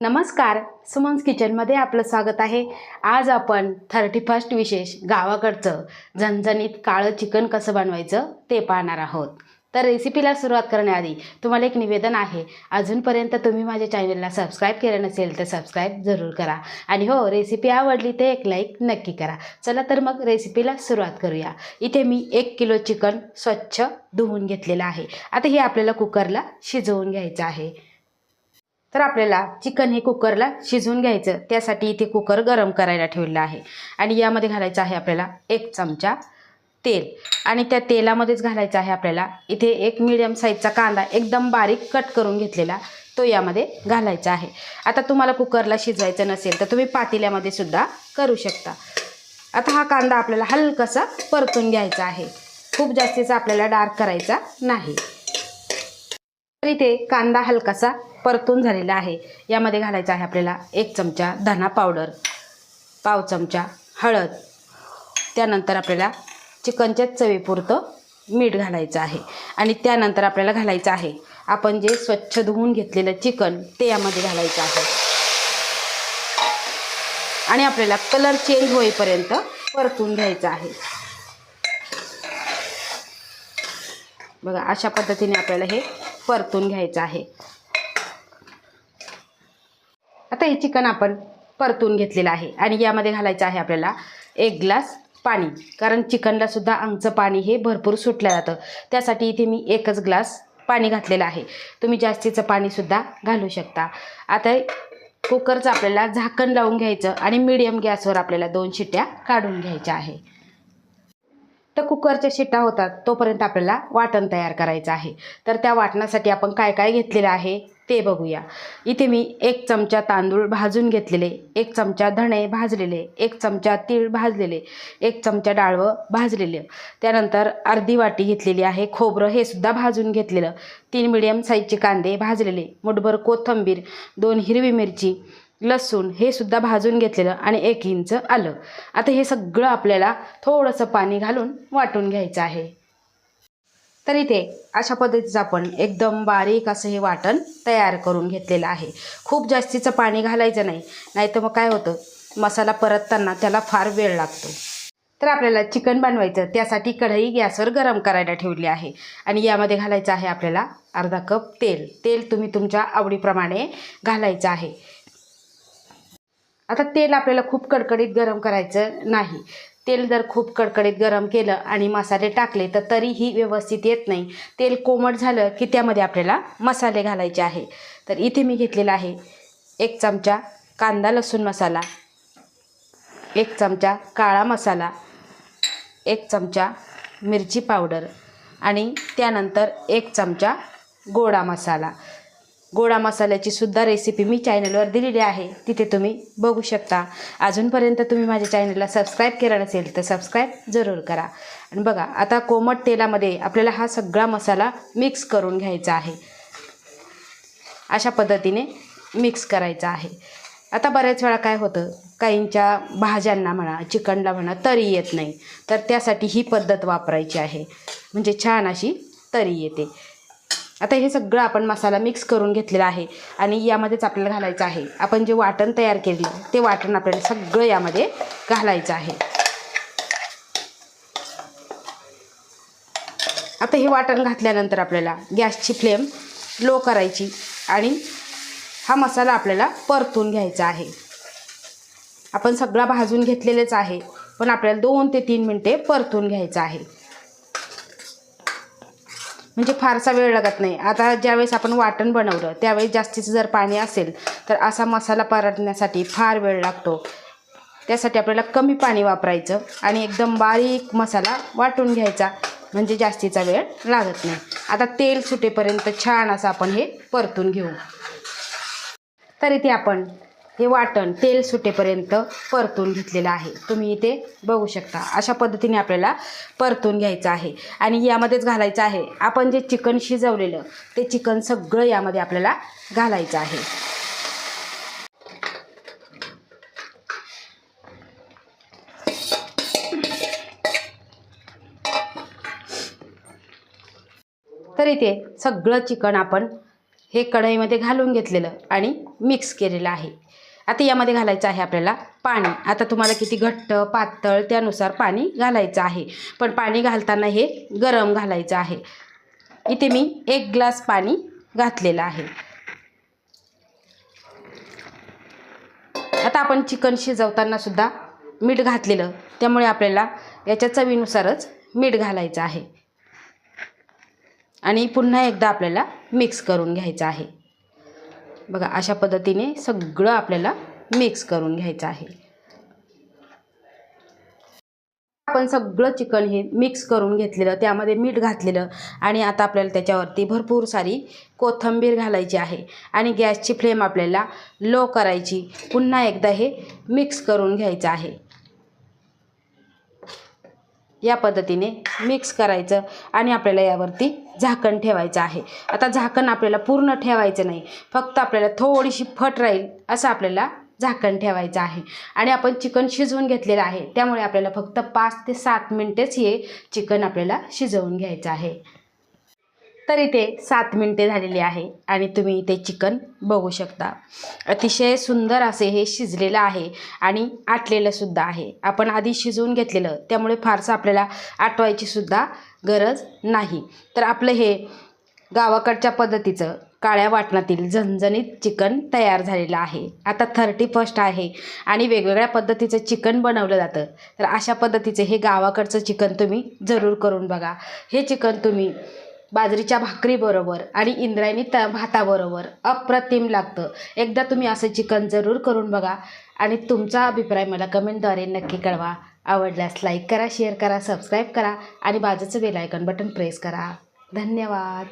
नमस्कार सुमन्स किचनमध्ये आपलं स्वागत आहे. आज आपण थर्टी फर्स्ट विशेष गावाकडचं झणझणीत काळं चिकन कसं बनवायचं ते पाहणार आहोत. तर रेसिपीला सुरुवात करण्याआधी तुम्हाला एक निवेदन आहे. अजूनपर्यंत तुम्ही माझ्या चॅनलला सबस्क्राईब केलं नसेल तर सबस्क्राईब जरूर करा. आणि हो रेसिपी आवडली तर एक लाईक नक्की करा. चला तर मग रेसिपीला सुरुवात करूया. इथे मी एक किलो चिकन स्वच्छ धुवून घेतलेलं आहे. आता हे आपल्याला कुकरला शिजवून घ्यायचं आहे. तर आपल्याला चिकन हे कुकरला शिजवून घ्यायचं. त्यासाठी इथे कुकर गरम करायला ठेवलेला आहे. आणि यामध्ये घालायचं आहे आपल्याला एक चमचा तेल. आणि त्या तेलामध्येच घालायचं आहे आपल्याला इथे एक मिडियम साईजचा कांदा एकदम बारीक कट करून घेतलेला तो यामध्ये घालायचा आहे. आता तुम्हाला कुकरला शिजवायचं नसेल तर तुम्ही पातेल्यामध्ये सुद्धा करू शकता. आता हा कांदा आपल्याला हलकासा परतून घ्यायचा आहे. खूप जास्तीचा आपल्याला डार्क करायचा नाही. तर इथे कांदा हलकासा परतून झालेला आहे. यामध्ये घालायचं आहे आपल्याला एक चमचा धना पावडर पाव चमचा हळद त्यानंतर आपल्याला चिकनच्या चवीपुरतं मीठ घालायचं आहे. आणि त्यानंतर आपल्याला घालायचं आहे आपण जे स्वच्छ धुवून घेतलेलं चिकन ते यामध्ये घालायचं आहे. आणि आपल्याला कलर चेंज होईपर्यंत परतून घ्यायचं आहे. बघा अशा पद्धतीने आपल्याला हे परतून घ्यायचं आहे. आता हे चिकन आपण परतून घेतलेलं आहे आणि यामध्ये घालायचं आहे आपल्याला एक ग्लास पाणी. कारण चिकनला सुद्धा पाणी हे भरपूर सुटलं जातं. त्यासाठी इथे मी एकच ग्लास पाणी घातलेलं आहे. तुम्ही जास्तीचं पाणीसुद्धा घालू शकता. आता कुकरचं आपल्याला झाकण लावून घ्यायचं आणि मीडियम गॅसवर आपल्याला दोन शिट्ट्या काढून घ्यायच्या आहे. तर कुकरच्या शिट्ट्या होतात तोपर्यंत आपल्याला वाटण तयार करायचं आहे. तर त्या वाटणासाठी आपण काय काय घेतलेलं आहे? ते बघूया. इथे मी एक चमचा तांदूळ भाजून घेतलेले एक चमचा धणे भाजलेले एक चमचा तीळ भाजलेले एक चमचा डाळवं भाजलेले. त्यानंतर अर्धी वाटी घेतलेली आहे खोबरं हे सुद्धा भाजून घेतलेलं. तीन मिडियम साईजचे कांदे भाजलेले मुठभर कोथिंबीर दोन हिरवी मिरची लसूण हे सुद्धा भाजून घेतलेलं आणि एक इंच आलं. आता हे सगळं आपल्याला थोडंसं पाणी घालून वाटून घ्यायचं आहे. तर इथे अशा पद्धतीचं आपण एकदम बारीक असं हे वाटण तयार करून घेतलेलं आहे. खूप जास्तीचं पाणी घालायचं नाही नाहीतर मग काय होतं? मसाला परतताना त्याला फार वेळ लागतो. तर आपल्याला चिकन बनवायचं त्यासाठी कढई गॅसवर गरम करायला ठेवली आहे. आणि यामध्ये घालायचं आहे आपल्याला अर्धा कप तेल. तेल तुम्ही तुमच्या आवडीप्रमाणे घालायचं आहे. आता तेल आपल्याला खूप कडकडीत गरम करायचं नाही. तेल जर खूप कडकडीत गरम केलं आणि मसाले टाकले तर तरीही व्यवस्थित येत नाही. तेल कोमट झालं की त्यामध्ये आपल्याला मसाले घालायचे आहे. तर इथे मी घेतलेला आहे एक चमचा कांदा लसूण मसाला एक चमचा काळा मसाला एक चमचा मिरची पावडर आणि त्यानंतर एक चमचा गोडा मसाला. गोडा मसाल्याची सुद्धा रेसिपी मी चॅनलवर दिलेली आहे. तिथे तुम्ही बघू शकता. अजूनपर्यंत तुम्ही माझ्या चॅनलला सबस्क्राईब केलं नसेल तर सबस्क्राईब जरूर करा. आणि बघा आता कोमट तेलामध्ये आपल्याला हा सगळा मसाला मिक्स करून घ्यायचा आहे. अशा पद्धतीने मिक्स करायचा आहे. आता बऱ्याच वेळा काय होतं काहींच्या भाज्यांना म्हणा चिकनला म्हणा तरी येत नाही. तर त्यासाठी ही पद्धत वापरायची आहे. म्हणजे छान अशी तरी येते. आता हे सगळं आपण मसाला मिक्स करून घेतलेला आहे आणि यामध्येच आपल्याला घालायचं आहे. आपण जे वाटण तयार केली ते वाटण आपल्याला सगळं यामध्ये घालायचं आहे. आता हे वाटण घातल्यानंतर आपल्याला गॅसची फ्लेम लो करायची आणि हा मसाला आपल्याला परतून घ्यायचा आहे. आपण सगळा भाजून घेतलेलेच आहे पण आपल्याला दोन ते तीन मिनटे परतून घ्यायचं आहे. म्हणजे फारसा वेळ लागत नाही. आता ज्यावेळेस आपण वाटण बनवलं त्यावेळेस जास्तीचं जर पाणी असेल तर असा मसाला परतण्यासाठी फार वेळ लागतो. त्यासाठी आपल्याला कमी पाणी वापरायचं आणि एकदम बारीक मसाला वाटून घ्यायचा म्हणजे जास्तीचा वेळ लागत नाही. आता तेल सुटेपर्यंत छान असं आपण हे परतून घेऊ. तर इथे आपण हे वाटण तेल सुटेपर्यंत परतून घेतलेलं आहे. तुम्ही इथे बघू शकता. अशा पद्धतीने आपल्याला परतून घ्यायचं आहे. आणि यामध्येच घालायचं आहे. आपण जे चिकन शिजवलेलं ते चिकन सगळं यामध्ये आपल्याला घालायचं आहे. तर इथे सगळं चिकन आपण हे कढईमध्ये घालून घेतलेलं आणि मिक्स केलेलं आहे. आता यामध्ये घालायचं आहे आपल्याला पाणी. आता तुम्हाला किती घट्ट पातळ त्यानुसार पाणी घालायचं आहे. पण पाणी घालताना हे गरम घालायचं आहे. इथे मी एक ग्लास पाणी घातलेलं आहे. आता आपण चिकन शिजवताना सुद्धा मीठ घातलेलं. त्यामुळे आपल्याला याच्या चवीनुसारच मीठ घालायचं आहे. आणि पुन्हा एकदा आपल्याला मिक्स करून घ्यायचं आहे. बघा अशा पद्धतीने सगळं आपल्याला मिक्स करून घ्यायचं आहे. आपण सगळं चिकन हे मिक्स करून घेतलेलं त्यामध्ये मीठ घातलेलं आणि आता आपल्याला त्याच्यावरती भरपूर सारी कोथिंबीर घालायची आहे आणि गॅसची फ्लेम आपल्याला लो करायची. पुन्हा एकदा हे मिक्स करून घ्यायचं आहे. या पद्धतीने मिक्स करायचं आणि आपल्याला यावरती झाकण ठेवायचं आहे. आता झाकण आपल्याला पूर्ण ठेवायचं नाही. फक्त आपल्याला थोडीशी फट राहील असं आपल्याला झाकण ठेवायचं आहे. आणि आपण चिकन शिजवून घेतलेलं आहे. त्यामुळे आपल्याला फक्त पाच ते सात मिनटेच हे चिकन आपल्याला शिजवून घ्यायचं आहे. तर इथे सात मिनटे झालेली आहे आणि तुम्ही इथे चिकन बघू शकता. अतिशय सुंदर असे हे शिजलेलं आहे आणि आटलेलं सुद्धा आहे. आपण आधी शिजवून घेतलेलं त्यामुळे फारसं आपल्याला आटवायची सुद्धा गरज नाही. तर आपलं हे गावाकडच्या पद्धतीचं काळ्या वाटणातील झणझणीत चिकन तयार झालेलं आहे. आता थर्टी फर्स्ट आहे आणि वेगवेगळ्या पद्धतीचं चिकन बनवलं जातं. तर अशा पद्धतीचे हे गावाकडचं चिकन तुम्ही जरूर करून बघा. हे चिकन तुम्ही बाजरीच्या भाकरीबरोबर आणि इंद्रायणी त भाताबरोबर अप्रतिम लागतं. एकदा तुम्ही असं चिकन जरूर करून बघा आणि तुमचा अभिप्राय मला कमेंटद्वारे नक्की कळवा. आवडल्यास लाईक करा शेअर करा सबस्क्राईब करा आणि बाजूचं बेल आयकॉन बटन प्रेस करा. धन्यवाद.